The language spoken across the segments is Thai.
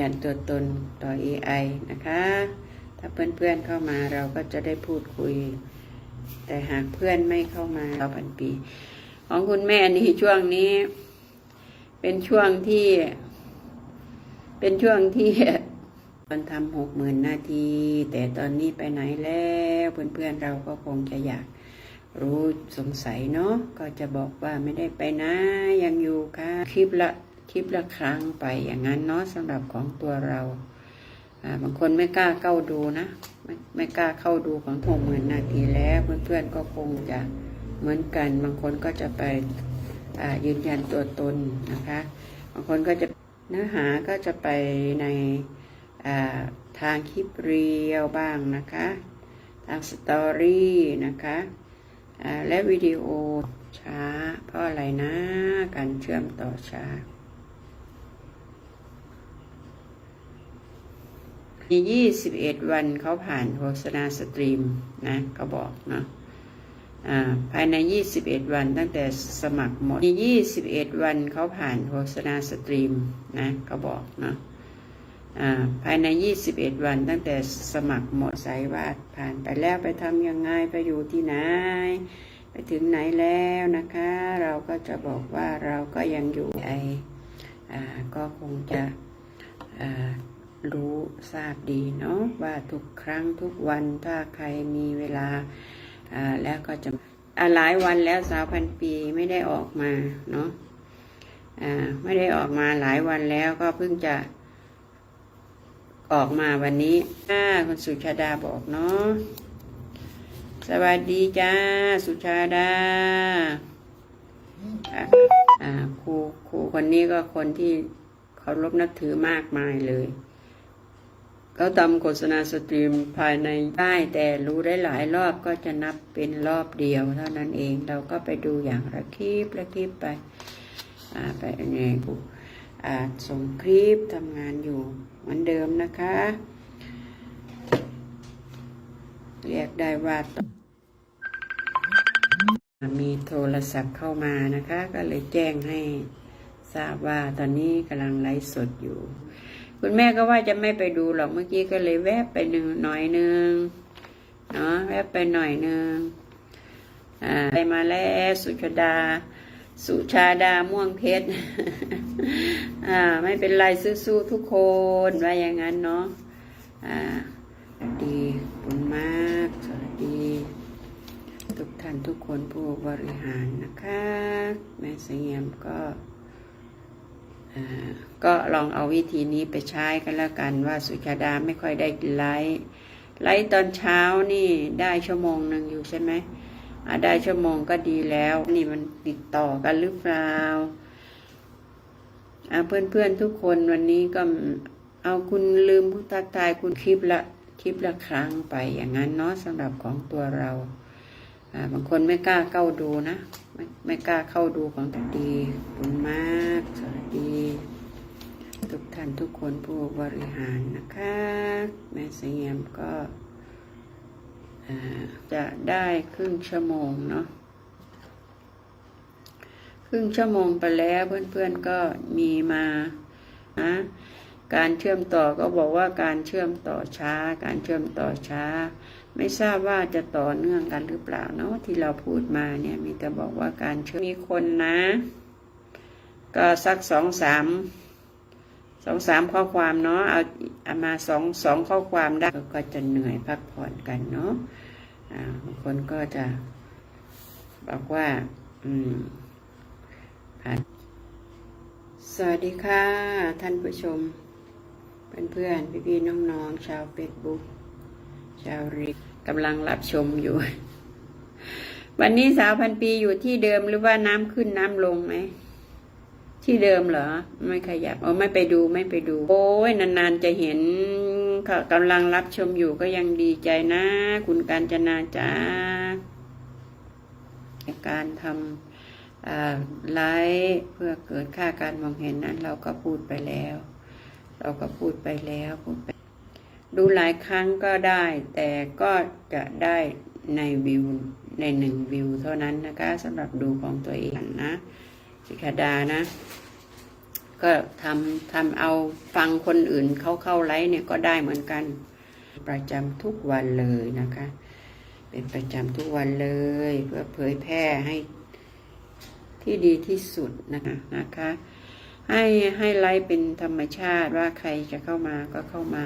ยันตัวตนต่อ AI นะคะ ถ้าเพื่อนๆเข้ามาเราก็จะได้พูดคุย แต่หากเพื่อนไม่เข้ามาเราพันปี ของคุณแม่นี่ช่วงนี้ เป็นช่วงที่ เป็นช่วงที่ตอนทำหกหมื่นนาที แต่ตอนนี้ไปไหนแล้วเพื่อนๆเราก็คงจะอยากรู้สงสัยเนาะก็จะบอกว่าไม่ได้ไปนะยังอยู่ค่ะคลิปละ คลิปละครั้งไปอย่างนั้นเนาะสำหรับของตัวเราบางคนไม่กล้าเข้าดูนะไม่ไม่กล้าเข้าดูของหกหมื่นนาทีแล้วเพื่อนๆก็คงจะเหมือนกัน บางคนก็จะไปยืนยันตัวตนนะคะ บางคนก็จะเนื้อหาก็จะไปในทางคลิปเรียวบ้างนะคะ ทางสตอรี่นะคะและวิดีโอช้าเพราะอะไรนะ การเชื่อมต่อช้า มี21 วันเขาผ่านโฆษณาสตรีมนะเขาบอกเนาะอ่าภายใน21วันตั้งแต่สมัครหมดมี21วันเขาผ่านโฆษณาสตรีมนะเขาบอกเนาะอ่าภายใน 21 วันตั้งแต่สมัครหมดสายวาดผ่านไปแล้วไปทำยังไงไปอยู่ที่ไหน ไปถึงไหนแล้วนะคะ เราก็จะบอกว่าเราก็ยังอยู่ไออ่าก็คงจะอ่า รู้ทราบดีเนาะว่าทุกครั้งทุกวันถ้าใครมีเวลาอ่าแล้วก็จะหลายวันแล้วสาวพันปีไม่ได้ออกมาเนาะอ่าไม่ได้ออกมาหลายวันแล้วก็เพิ่งจะออกมาวันนี้อ่าคุณสุชาดาบอกเนาะสวัสดีจ้าสุชาดาอ่าอ่าครูครูคนนี้ก็คนที่เคารพนับถือมากมายเลย เขาทำโฆษณาสตรีมภายในได้แต่รู้ได้หลายรอบก็จะนับเป็นรอบเดียวเท่านั้นเองเราก็ไปดูอย่างละคลิปละคลิปไปอ่าไปเนี่ยกูอ่าส่งคลิปทำงานอยู่เหมือนเดิมนะคะ เรียกได้ว่ามีโทรศัพท์เข้ามานะคะ ก็เลยแจ้งให้ทราบว่าตอนนี้กำลังไลฟ์สดอยู่ คุณแม่ก็ว่าจะไม่ไปดูหรอกเมื่อกี้ก็เลยแวบไปหนึ่งหน่อยหนึ่งเนาะแวบไปหน่อยหนึ่งอ่าไปมาแล้วสุชาดา สุชาดาม่วงเพชรอ่า ไม่เป็นไรสู้ๆทุกคนว่าอย่างนั้นเนาะอ่าดีคุณมากสวัสดีทุกท่านทุกคนผู้บริหารนะคะ แม่เสียมก็ ก็ลองเอาวิธีนี้ไปใช้กันแล้วกันว่าสุชาดาไม่ค่อยได้ไลฟ์ไลฟ์ตอนเช้านี่ได้ชั่วโมงหนึ่งอยู่ใช่ไหมได้ชั่วโมงก็ดีแล้ว นี่มันติดต่อกันหรือเปล่าอ่าเพื่อนๆทุกคนวันนี้ก็เอาคุณลืมผู้ทักทายคุณคลิปละคลิปละครั้งไปอย่างนั้นเนาะสำหรับของตัวเรา บางคนไม่กล้าเข้าดูนะ ไม่ไม่กล้าเข้าดูของดีบคุณมากสวัสดี ทุกท่านทุกคนผู้บริหารนะคะ แม่เสียมก็จะได้ครึ่งชั่วโมงเนาะครึ่งชั่วโมงไปแล้วเพื่อนๆก็มีมานะการเชื่อมต่อก็บอกว่าการเชื่อมต่อช้า การเชื่อมต่อช้า ไม่ทราบว่าจะต่อเนื่องกันหรือเปล่าเนาะที่เราพูดมาเนี่ยมีแต่บอกว่าการเชื่อมีคนนะ ก็สักสองสามสองสามข้อความเนาะเอาเอามาสองสองข้อความได้ก็จะเหนื่อยพักผ่อนกันเนาะบางคนก็จะบอกว่า อืมผ่านสวัสดีค่ะ ท่านผู้ชม เพื่อนๆพี่ๆน้องๆชาวเฟซบุ๊ก ชาวริกกำลังรับชมอยู่ วันนี้สาวพันปีอยู่ที่เดิมหรือว่าน้ำขึ้นน้ำลงไหมที่เดิมเหรอ ไม่ขยับเอาไม่ไปดูไม่ไปดู โอ้ยนานๆจะเห็นกำลังรับชมอยู่ก็ยังดีใจนะ คุณการจนาจ้าการทำไลฟ์เพื่อเกิดค่าการมองเห็นนั้น เราก็พูดไปแล้ว เราก็พูดไปแล้วพูดไป ดูหลายครั้งก็ได้ แต่ก็จะได้ในวิวในหนึ่งวิวเท่านั้นนะคะสำหรับดูของตัวเองนะสิคาดานะ ก็ทำทำเอาฟังคนอื่นเขาเข้าไลฟ์เนี่ยก็ได้เหมือนกัน ประจำทุกวันเลยนะคะ เป็นประจำทุกวันเลย เพื่อเผยแพร่ให้ที่ดีที่สุดนะคะนะคะให้ให้ไลฟ์เป็นธรรมชาติว่าใครจะเข้ามาก็เข้ามา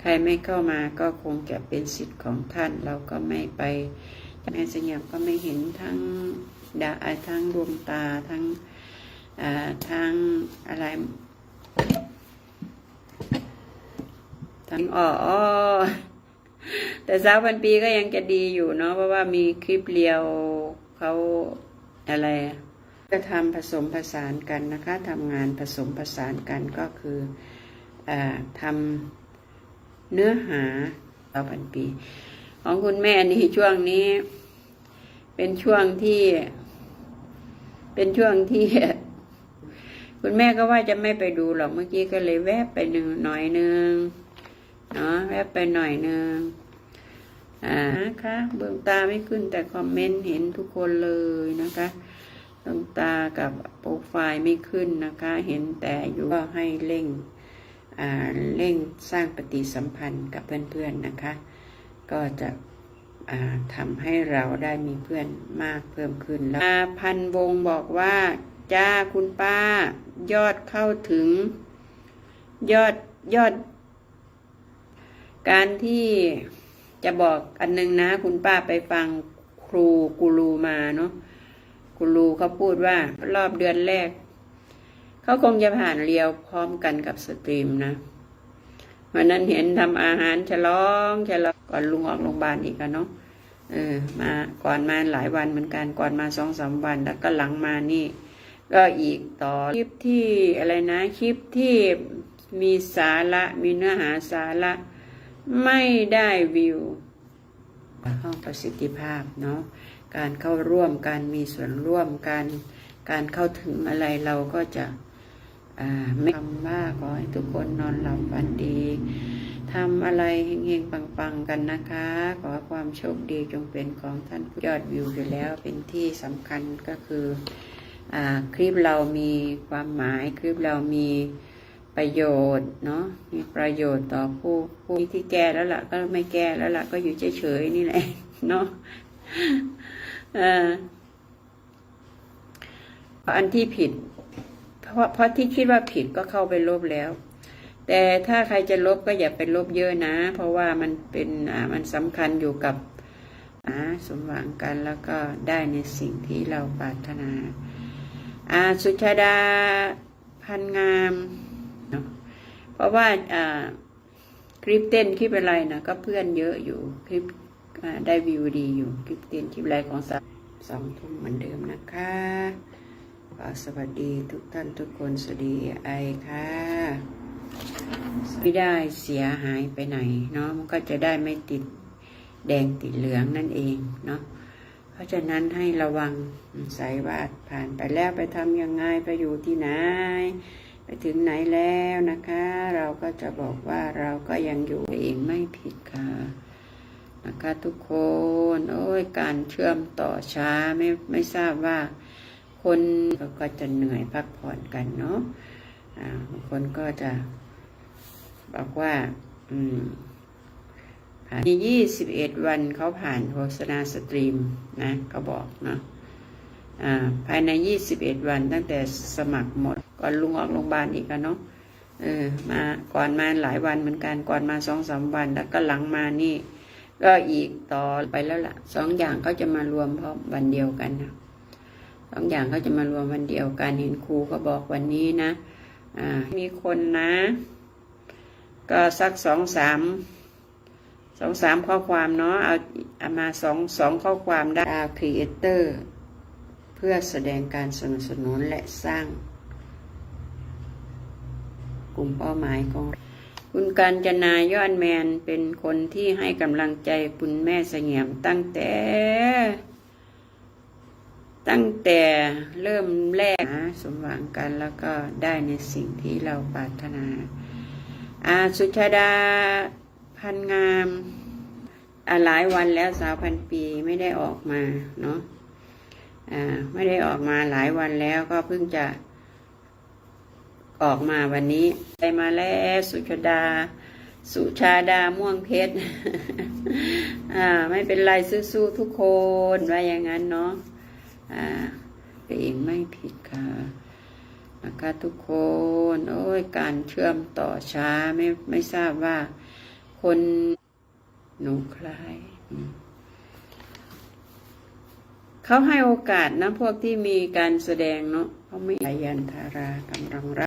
ใครไม่เข้ามาก็คงจะเป็นสิทธิ์ของท่าน เราก็ไม่ไปแม่สยามก็ไม่เห็นทั้งดาทั้งดวงตาทั้งอ่าทั้งอะไรทั้งอ้อแต่สาวพันปีก็ยังจะดีอยู่เนาะเพราะว่ามีคลิปเรียวเขาอะไรอะก็ทำผสมผสานกันนะคะทำงานผสมผสานกันก็คืออทำ เนื้อหาสาวพันปี ของคุณแม่นี่ช่วงนี้ เป็นช่วงที่ เป็นช่วงที่ คุณแม่ก็ว่าจะไม่ไปดูหรอกเมื่อกี้ก็เลยแวบไปหนึ่งหน่อยหนึ่งเนาะแวบไปหน่อยหนึ่งอ่านะคะเบื้องตาไม่ขึ้นแต่คอมเมนต์เห็นทุกคนเลยนะคะดวงตากับโปรไฟล์ไม่ขึ้นนะคะ เห็นแต่อยู่ก็ให้เร่ง เร่งสร้างปฏิสัมพันธ์กับเพื่อนๆนะคะ ก็จะทำให้เราได้มีเพื่อนมากเพิ่มขึ้นแล้วพันวงบอกว่า จ้าคุณป้า ยอดเข้าถึง ยอดยอด การที่จะบอกอันนึงนะ คุณป้าไปฟังครูกูรูมาเนาะกูรูเขาพูดว่ารอบเดือนแรก เขาคงจะผ่านเรียวพร้อมกันกับสตรีมนะวันนั้นเห็นทำอาหารฉลองฉลองก่อนลุงออกโรงพยาบาลอีกอะเนาะเออมาก่อนมาหลายวันเหมือนกันก่อนมาสองสามวันแล้วก็หลังมานี่ ก็อีกต่อคลิปที่อะไรนะ คลิปที่มีสาระมีเนื้อหาสาระไม่ได้วิวห้องประสิทธิภาพเนาะการเข้าร่วมการมีส่วนร่วมการการเข้าถึงอะไรเราก็จะ ไม่ทำว่าขอให้ทุกคนนอนหลับฝันดีทำอะไรเฮงๆ ปังๆ กันนะคะ ขอความโชคดีจงเป็นของท่านยอดวิวอยู่แล้วเป็นที่สำคัญก็คืออคลิปเรามีความหมายคลิปเรามีประโยชน์เนาะมีประโยชน์ต่อผู้ผู้ที่แก้แล้วล่ะ ก็ไม่แก้แล้วล่ะ ก็อยู่เฉยๆนี่แหละเนาะออันที่ผิด เพราะเพราะที่คิดว่าผิดก็เข้าไปลบแล้ว แต่ถ้าใครจะลบก็อย่าไปลบเยอะนะ เพราะว่ามันเป็นอ่ามันสำคัญอยู่กับอ่าสมหวังกันแล้วก็ได้ในสิ่งที่เราปรารถนาอ่าสุชาดาพันงามเนาะเพราะว่าอ่าคลิปเต้นคลิปอะไรนะก็เพื่อนเยอะอยู่คลิปได้วิวดีอยู่คลิปเต้นคลิปอะไรของสาวสองทุ่มเหมือนเดิมนะคะ สวัสดีทุกท่านทุกคนสวัสดีไอค่ะ ไม่ได้เสียหายไปไหนเนาะมันก็จะได้ไม่ติดแดงติดเหลืองนั่นเองเนาะเพราะฉะนั้นให้ระวังสายวาดผ่านไปแล้วไปทำยังไงไปอยู่ที่ไหน ไปถึงไหนแล้วนะคะ เราก็จะบอกว่าเราก็ยังอยู่เองไม่ผิดค่ะนะคะทุกคน โอ้ยการเชื่อมต่อช้าไม่ไม่ทราบว่า คนก็จะเหนื่อยพักผ่อนกันเนาะบางคนก็จะบอกว่าอืมผ่านยี่สิบเอ็ดวันเขาผ่านโฆษณาสตรีมนะก็บอกเนาะภายในยี่สิบเอ็ดวันตั้งแต่สมัครหมด ก่อนลุงออกโรงพยาบาลอีกอะเนาะเออมาก่อนมาหลายวันเหมือนกันก่อนมาสองสามวัน แล้วก็หลังมานี่ ก็อีกต่อไปแล้วล่ะสองอย่างก็จะมารวมพร้อมวันเดียวกันนะ สองอย่างก็จะมารวมวันเดียวกันเห็นครูก็บอกวันนี้นะอ่ามีคนนะ ก็สักสองสามสองสามข้อความเนาะเอาเอามาสองสองข้อความได้ดาครีเอเตอร์เพื่อแสดงการสนับสนุนและสร้าง กลุ่มเป้าหมายของคุณการจนายอดแมนเป็นคนที่ให้กำลังใจคุณแม่เสงี่ยมตั้งแต่ ตั้งแต่เริ่มแรกนะสมหวังกันแล้วก็ได้ในสิ่งที่เราปรารถนาอาสุชาดาพันงามอาหลายวันแล้วสาวพันปีไม่ได้ออกมาเนาะอ่าไม่ได้ออกมาหลายวันแล้วก็เพิ่งจะออกมาวันนี้ไปมาแล้วสุชาดา สุชาดาม่วงเพชร อ่า ไม่เป็นไรสู้ๆทุกคนว่าอย่างนั้นเนาะ อ่าตัวเองไม่ผิดค่ะนะคะทุกคน โอ้ย การเชื่อมต่อช้าไม่ไม่ทราบว่า คนหนูคลายเขาให้โอกาสนะ พวกที่มีการแสดงเนาะเขาไม่ยันทารากำลังรับ